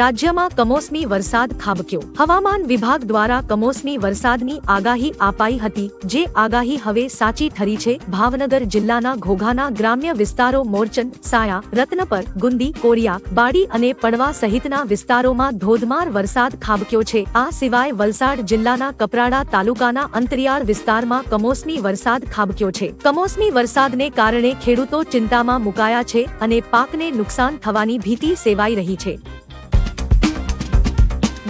રાજ્યમાં કમોસમી વરસાદ ખાબક્યો. હવામાન વિભાગ દ્વારા કમોસમી વરસાદની આગાહી અપાઈ હતી, જે આગાહી હવે સાચી ઠરી છે. ભાવનગર જિલ્લાના ઘોઘાના ગ્રામ્ય વિસ્તારો મોરચન, સાયા, રત્નપર, ગુંદી, કોરિયા, બાડી અને પડવા સહિતના વિસ્તારોમાં ધોધમાર વરસાદ ખાબક્યો છે. આ સિવાય વલસાડ જિલ્લાના કપરાડા તાલુકાના અંતરિયાળ વિસ્તારમાં કમોસમી વરસાદ ખાબક્યો છે. કમોસમી વરસાદને કારણે ખેડૂતો ચિંતામાં મુકાયા છે અને પાકને નુકસાન થવાની ભીતિ સેવાઈ રહી છે.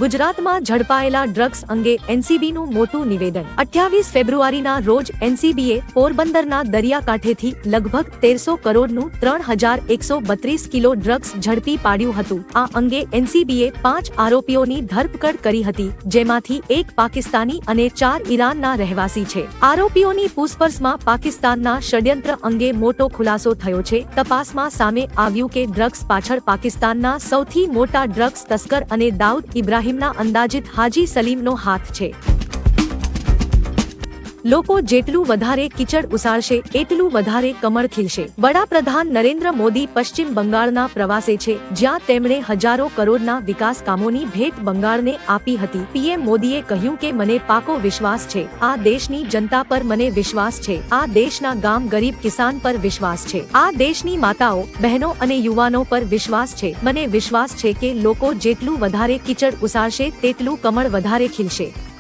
ગુજરાતમાં ઝડપાયેલા ડ્રગ્સ અંગે એનસીબીનું મોટું નિવેદન. અઠ્યાવીસ ફેબ્રુઆરીના રોજ એનસીબીએ પોરબંદરના દરિયાકાંઠેથી લગભગ તેરસો કરોડનું ત્રણ હજાર એકસો બત્રીસ કિલો ડ્રગ્સ ઝડપી પાડ્યું હતું. આ અંગે એનસીબીએ પાંચ આરોપીઓની ધરપકડ કરી હતી, જેમાંથી એક પાકિસ્તાની અને ચાર ઈરાનના રહેવાસી છે. આરોપીઓની પૂછપરછમાં પાકિસ્તાનના ષડયંત્ર અંગે મોટો ખુલાસો થયો છે. તપાસમાં સામે આવ્યું કે ડ્રગ્સ પાછળ પાકિસ્તાનના સૌથી મોટા ડ્રગ્સ તસ્કર અને દાઉદ ઇબ્રાહિમના અંદાજિત હાજી સલીમનો હાથ છે. લોકો જેટલું વધારે કિચડ ઉસાળશે, એટલું વધારે કમળ ખીલશે. વડાપ્રધાન નરેન્દ્ર મોદી પશ્ચિમ બંગાળના પ્રવાસે છે, જ્યાં તેમણે હજારો કરોડના વિકાસ કામોની ભેટ બંગાળને આપી હતી. પીએમ મોદીએ કહ્યું કે, મને પાકો વિશ્વાસ છે. આ દેશની જનતા પર મને વિશ્વાસ છે. આ દેશના ગામ ગરીબ કિસાન પર વિશ્વાસ છે. આ દેશની માતાઓ, બહેનો અને યુવાનો પર વિશ્વાસ છે. મને વિશ્વાસ છે કે લોકો જેટલું વધારે કિચડ ઉસાળશે, તેટલું કમળ વધારે ખીલશે.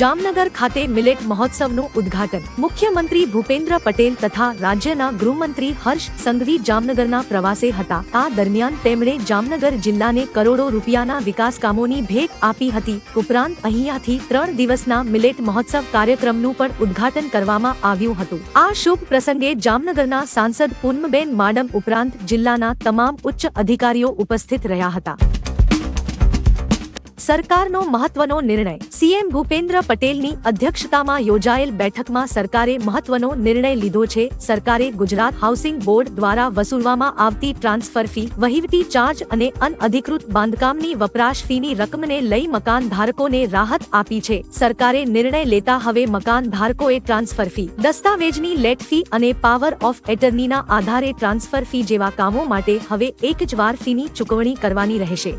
જામનગર ખાતે મિલેટ મહોત્સવનું ઉદ્ઘાટન. મુખ્યમંત્રી ભૂપેન્દ્ર પટેલ તથા રાજ્યના ગૃહમંત્રી હર્ષ સંઘવી જામનગરના પ્રવાસે હતા. આ દરમિયાન તેમણે જામનગર જિલ્લાને કરોડો રૂપિયાના વિકાસ કામોની ભેટ આપી હતી. ઉપરાંત અહીંયાથી ત્રણ દિવસના મિલેટ મહોત્સવ કાર્યક્રમનું પણ ઉદ્ઘાટન કરવામાં આવ્યું હતું. આ શુભ પ્રસંગે જામનગરના સાંસદ પૂનમબેન માડમ ઉપરાંત જિલ્લાના તમામ ઉચ્ચ અધિકારીઓ ઉપસ્થિત રહ્યા હતા. સરકારનો મહત્વનો નિર્ણય. સીએમ ભૂપેન્દ્ર પટેલની અધ્યક્ષતામાં યોજાયેલ બેઠકમાં સરકારે મહત્વનો નિર્ણય લીધો છે. સરકારે ગુજરાત હાઉસિંગ બોર્ડ દ્વારા વસૂલવામાં આવતી ટ્રાન્સફર ફી, વહીવટી ચાર્જ અને અનઅધિકૃત બાંધકામની વપરાશ ફીની રકમને લઈ મકાન ધારકોને રાહત આપી છે. સરકારે નિર્ણય લેતા હવે મકાન ધારકોએ ટ્રાન્સફર ફી, દસ્તાવેજની લેટ ફી અને પાવર ઓફ એટર્નીના આધારે ટ્રાન્સફર ફી જેવા કામો માટે હવે એક જ વાર ફીની ચૂકવણી કરવાની રહેશે.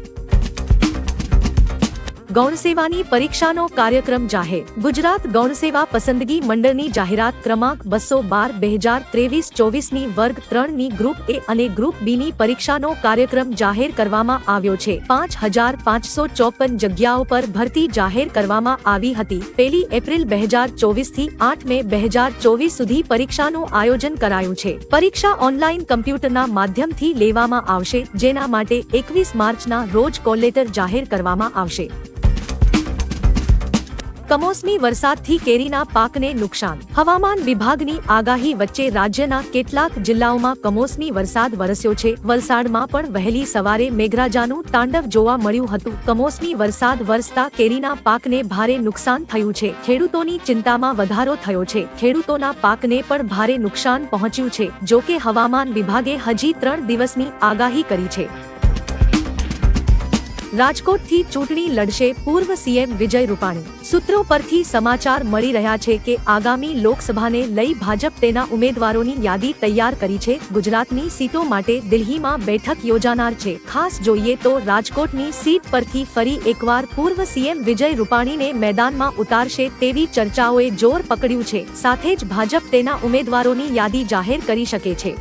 ગૌણસેવાની પરીક્ષાનો કાર્યક્રમ જાહેર. ગુજરાત ગૌણસેવા પસંદગી મંડળની જાહેરાત ક્રમાંક બસો બાર, બે હજાર ત્રેવીસ, ચોવીસની વર્ગ ત્રણની ગ્રુપ એ અને ગ્રુપ બીની પરીક્ષાનો કાર્યક્રમ જાહેર કરવામાં આવ્યો છે. પાંચ હજાર પાંચસો ચોપન જગ્યાઓ પર ભરતી જાહેર કરવામાં આવી હતી. પહેલી એપ્રિલ બે હજાર ચોવીસથી આઠ મે બે હજાર ચોવીસ સુધી પરીક્ષાનું આયોજન કરાયું છે. પરીક્ષા ઓનલાઈન કમ્પ્યુટરના માધ્યમથી લેવામાં આવશે, જેના માટે એકવીસ માર્ચના રોજ કોલેટર જાહેર કરવામાં આવશે. કમોસમી વરસાદથી કેરીના પાકને નુકસાન. હવામાન વિભાગની આગાહી વચ્ચે રાજ્યના કેટલાક જિલ્લાઓમાં કમોસમી વરસાદ વરસ્યો છે. વલસાડમાં પણ વહેલી સવારે મેઘરાજાનું તાંડવ જોવા મળ્યું હતું. કમોસમી વરસાદ વરસતા કેરીના પાકને ભારે નુકસાન થયું છે. ખેડૂતોની ચિંતામાં વધારો થયો છે. ખેડૂતોના પાકને પણ ભારે નુકસાન પહોંચ્યું છે. જોકે હવામાન વિભાગે હજી ત્રણ દિવસની આગાહી કરી છે. રાજકોટથી ચૂંટણી લડશે પૂર્વ સીએમ વિજય રૂપાણી. સૂત્રો પરથી સમાચાર મળી રહ્યા છે કે આગામી લોકસભાને લઈ ભાજપ તેના ઉમેદવારોની યાદી તૈયાર કરી છે. ગુજરાતની સીટો માટે દિલ્હીમાં બેઠક યોજાનાર છે. ખાસ જોઈએ તો રાજકોટની સીટ પરથી ફરી એકવાર પૂર્વ સીએમ વિજય રૂપાણીને મેદાનમાં ઉતારશે તેવી ચર્ચાઓએ જોર પકડ્યું છે. સાથે જ ભાજપ તેના ઉમેદવારોની યાદી જાહેર કરી શકે છે.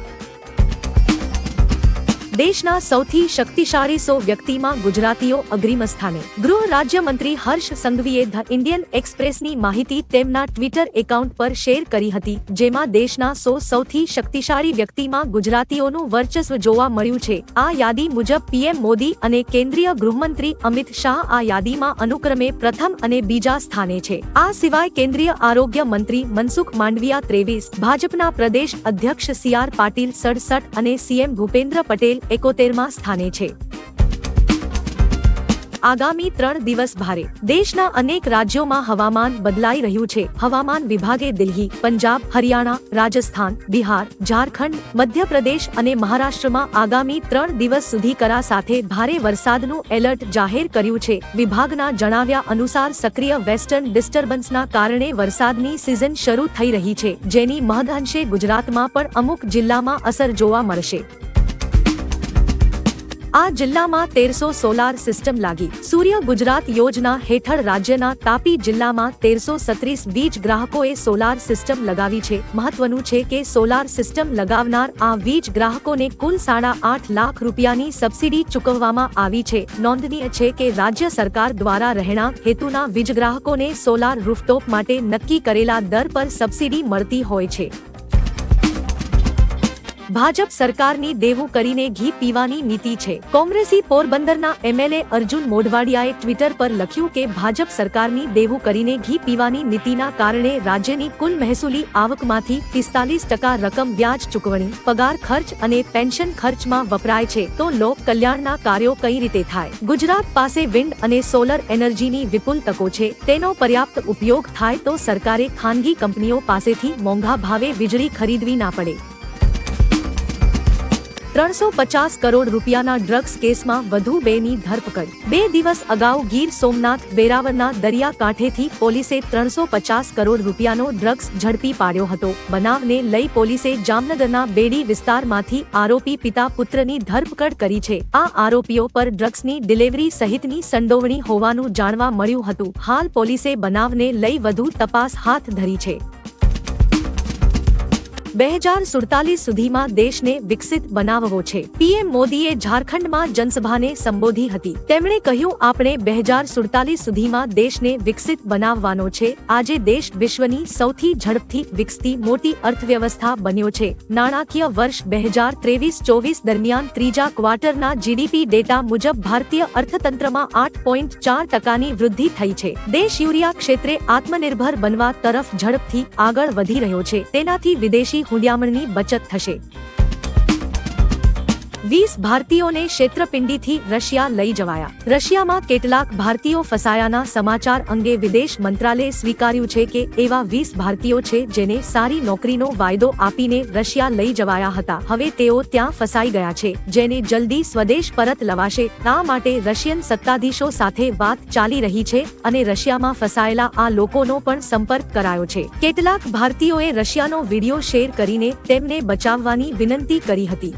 દેશના સૌથી શક્તિશાળી સો વ્યક્તિમાં ગુજરાતીઓ અગ્રીમ સ્થાને. ગૃહ રાજ્યમંત્રી હર્ષ સંઘવીએ ધ ઇન્ડિયન એક્સપ્રેસની માહિતી તેમના ટ્વિટર એકાઉન્ટ પર શેર કરી હતી, જેમાં દેશના સો સૌથી શક્તિશાળી વ્યક્તિમાં ગુજરાતીઓનું વર્ચસ્વ જોવા મળ્યું છે. આ યાદી મુજબ પીએમ મોદી અને કેન્દ્રીય ગૃહમંત્રી અમિત શાહ આ યાદીમાં અનુક્રમે પ્રથમ અને બીજા સ્થાને છે. આ સિવાય કેન્દ્રીય આરોગ્ય મંત્રી મનસુખ માંડવિયા ત્રેવીસ, ભાજપના પ્રદેશ અધ્યક્ષ સી આર પાટીલ સડસઠ અને સીએમ ભૂપેન્દ્ર પટેલ એકોતેરમાં સ્થાને છે. આગામી ત્રણ દિવસ ભારે. દેશના અનેક રાજ્યોમાં હવામાન બદલાઈ રહ્યું છે. હવામાન વિભાગે દિલ્હી, પંજાબ, હરિયાણા, રાજસ્થાન, બિહાર, ઝારખંડ, મધ્યપ્રદેશ અને મહારાષ્ટ્રમાં આગામી ત્રણ દિવસ સુધી કરા સાથે ભારે વરસાદનું એલર્ટ જાહેર કર્યું છે. વિભાગના જણાવ્યા અનુસાર સક્રિય વેસ્ટર્ન ડિસ્ટર્બન્સના કારણે વરસાદની સિઝન શરૂ થઈ રહી છે. જેની મહદઅંશે ગુજરાતમાં પણ અમુક જિલ્લામાં અસર જોવા મળશે. આ જિલ્લામાં તેરસો સોલાર સિસ્ટમ લાગી. સૂર્ય ગુજરાત યોજના હેઠળ રાજ્યના તાપી જિલ્લામાં તેરસો સત્રીસ વીજ ગ્રાહકોએ સોલાર સિસ્ટમ લગાવી છે. મહત્વનું છે કે સોલાર સિસ્ટમ લગાવનાર આ વીજ ગ્રાહકોને કુલ સાડા આઠ લાખ રૂપિયાની સબસિડી ચૂકવવામાં આવી છે. નોંધનીય છે કે રાજ્ય સરકાર દ્વારા રહેણાંક હેતુના વીજ ગ્રાહકોને સોલાર રૂફટોપ માટે નક્કી કરેલા દર પર સબસિડી મળતી હોય છે. ભાજપ સરકારની દેવું કરીને ઘી પીવાની નીતિ છે. કોંગ્રેસી પોરબંદરના એમએલએ અર્જુન મોઢવાડિયાએ ટ્વિટર પર લખ્યું કે ભાજપ સરકારની દેવું કરીને ઘી પીવાની નીતિના કારણે રાજ્યની કુલ મહેસૂલી આવકમાંથી પિસ્તાલીસ ટકા રકમ વ્યાજ ચૂકવણી, પગાર ખર્ચ અને પેન્શન ખર્ચમાં વપરાય છે. તો લોક કલ્યાણના કાર્યો કઈ રીતે થાય? ગુજરાત પાસે વિન્ડ અને સોલર એનર્જીની વિપુલ તકો છે. તેનો પર્યાપ્ત ઉપયોગ થાય તો સરકારે ખાનગી કંપનીઓ પાસેથી મોંઘા ભાવે વીજળી ખરીદવી ના પડે. ત્રણસો પચાસ કરોડ રૂપિયાના ડ્રગ્સ કેસમાં વધુ બેની ધરપકડ. બે દિવસ અગાઉ ગીર સોમનાથ, વેરાવળના દરિયા કાંઠેથી પોલીસે ત્રણસો પચાસ કરોડ રૂપિયાનો ડ્રગ્સ ઝડપી પાડ્યો હતો. બનાવને લઈ પોલીસે જામનગરના બેડી વિસ્તારમાંથી આરોપી પિતા પુત્રની ધરપકડ કરી છે. આ આરોપીઓ પર ડ્રગ્સની ડિલિવરી સહિતની સંડોવણી હોવાનું જાણવા મળ્યું હતું. હાલ પોલીસે બનાવને લઈ વધુ તપાસ હાથ ધરી છે. બે હજાર સુડતાલીસ સુધીમાં દેશને વિકસિત બનાવવો છે. પીએમ મોદીએ ઝારખંડમાં જનસભાને સંબોધી હતી. તેમણે કહ્યું, આપણે બે હજાર સુડતાલીસ સુધીમાં દેશને વિકસિત બનાવવાનો છે. આજે દેશ વિશ્વની સૌથી ઝડપથી વિકસતી મોટી અર્થવ્યવસ્થા બન્યો છે. નાણાકીય વર્ષ બે હજાર ત્રેવીસ ચોવીસ દરમિયાન ત્રીજા ક્વાર્ટરના જીડીપી ડેટા મુજબ ભારતીય અર્થતંત્રમાં આઠ પોઈન્ટ ચાર ટકાની વૃદ્ધિ થઈ છે. દેશ યુરિયા ક્ષેત્રે આત્મનિર્ભર બનવા તરફ ઝડપથી આગળ વધી રહ્યો છે. તેનાથી વિદેશી હુંડિયામણની બચત થશે. વીસ ભારતીયોને ક્ષેત્રપિંડીથી રશિયા લઈ જવાયા. રશિયામાં કેટલાક ભારતીયો ફસાયાના સમાચાર અંગે વિદેશ મંત્રાલયે સ્વીકાર્યું છે કે એવા વીસ ભારતીયો છે જેને સારી નોકરીનો વાયદો આપીને રશિયા લઈ જવાયા હતા. હવે તેઓ ત્યાં ફસાઈ ગયા છે, જેને જલ્દી સ્વદેશ પરત લવાશે. આ માટે રશિયન સત્તાધીશો સાથે વાત ચાલી રહી છે અને રશિયામાં ફસાયેલા આ લોકોનો પણ સંપર્ક કરાયો છે. કેટલાક ભારતીયોએ રશિયાનો વીડિયો શેર કરીને તેમને બચાવવાની વિનંતી કરી હતી.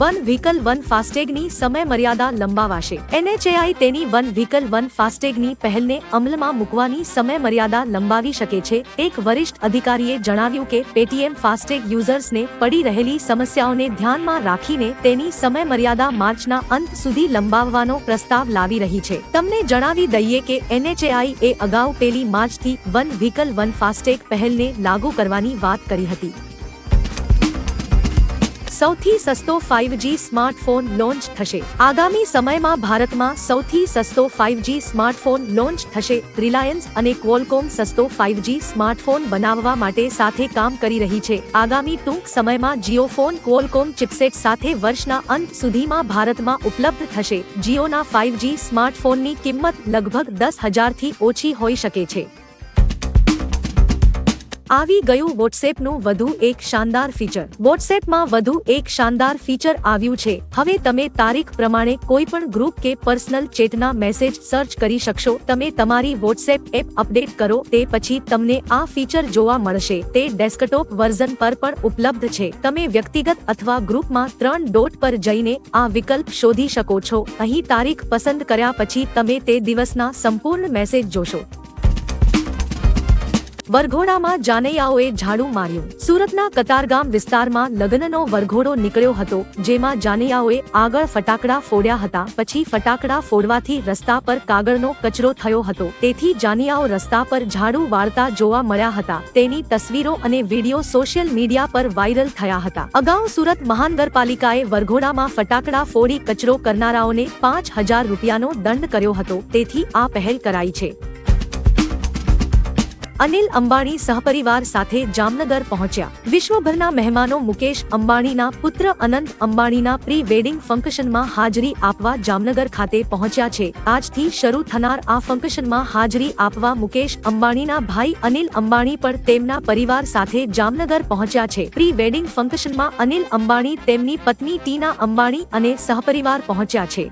વન વ્હીકલ વન ફાસ્ટેગની સમય મર્યાદા લંબાવાશે. એનએચએઆઈ તેની વન વ્હીકલ વન ફાસ્ટેગની પહેલને અમલમાં મૂકવાની સમય મર્યાદા લંબાવી શકે છે. એક વરિષ્ઠ અધિકારીએ જણાવ્યું કે પેટીએમ ફાસ્ટેગ યુઝર્સને પડી રહેલી સમસ્યાઓને ધ્યાનમાં રાખીને તેની સમય મર્યાદા માર્ચના અંત સુધી લંબાવવાનો પ્રસ્તાવ લાવી રહી છે. તમને જણાવી દઈએ કે એનએચએઆઈ એ અગાઉ પેલી માર્ચથી વન વ્હીકલ વન ફાસ્ટેગ પહેલને લાગુ કરવાની વાત કરી હતી. સૌથી સસ્તો ફાઇવજી સ્માર્ટફોન લોન્ચ થશે. આગામી સમયમાં ભારતમાં સૌથી સસ્તો ફાઇવજી સ્માર્ટફોન લોન્ચ થશે. રિલાયન્સ અને ક્વોલકોમ સસ્તો ફાઇવજી સ્માર્ટફોન બનાવવા માટે સાથે કામ કરી રહી છે. આગામી ટૂંક સમયમાં જીઓ ફોન, ક્વોલકોમ ચિપસેટ સાથે વર્ષના અંત સુધીમાં ભારતમાં ઉપલબ્ધ થશે. જીઓના ફાઇવજી સ્માર્ટફોનની કિંમત લગભગ દસ હજારથી ઓછી હોઈ શકે છે. આવી ગયું વોટ્સએપનું વધુ એક શાનદાર ફીચર વોટ્સએપમાં વધુ એક શાનદાર ફીચર આવ્યું છે. હવે તમે તારીખ પ્રમાણે કોઈ પણ ગ્રુપ કે પર્સનલ ચેટના મેસેજ સર્ચ કરી શકશો. તમે તમારી વોટ્સએપ એપ અપડેટ કરો, તે પછી તમને આ ફીચર જોવા મળશે. તે ડેસ્કટોપ વર્ઝન પર પણ ઉપલબ્ધ છે. તમે વ્યક્તિગત અથવા ગ્રુપમાં ત્રણ ડોટ પર જઈને આ વિકલ્પ શોધી શકો છો. અહીં તારીખ પસંદ કર્યા પછી તમે તે દિવસના સંપૂર્ણ મેસેજ જોશો. વરઘોડામાં જાનૈયાઓએ ઝાડુ માર્યું. સુરતના કતારગામ વિસ્તારમાં લગ્નનો વરઘોડો નીકળ્યો હતો, જેમાં જાનૈયાઓએ આગળ ફટાકડા ફોડ્યા હતા, પછી ફટાકડા ફોડવાથી રસ્તા પર કાગળનો કચરો થયો હતો. તેથી જાનૈયાઓ રસ્તા પર ઝાડુ વાળતા જોવા મળ્યા હતા. તેની તસવીરો અને વીડિયો સોશિયલ મીડિયા પર વાયરલ થયા હતા. અગાઉ સુરત મહાનગરપાલિકાએ વરઘોડામાં ફટાકડા ફોડી કચરો કરનારાઓને પાંચ હજાર રૂપિયાનો દંડ કર્યો હતો. તેથી આ પહેલ કરાઈ છે. અનિલ અંબાણી સહપરિવાર સાથે જામનગર પહોંચ્યા. વિશ્વભરના મહેમાનો મુકેશ અંબાણીના પુત્ર અનંત અંબાણીના પ્રી વેડિંગ ફંક્શનમાં હાજરી આપવા જામનગર ખાતે પહોંચ્યા છે. આજથી શરૂ થનાર આ ફંક્શનમાં હાજરી આપવા મુકેશ અંબાણીના ભાઈ અનિલ અંબાણી પણ તેમના પરિવાર સાથે જામનગર પહોંચ્યા છે. પ્રી વેડિંગ ફંક્શનમાં અનિલ અંબાણી તેમની પત્ની ટીના અંબાણી અને સહપરિવાર પહોંચ્યા છે.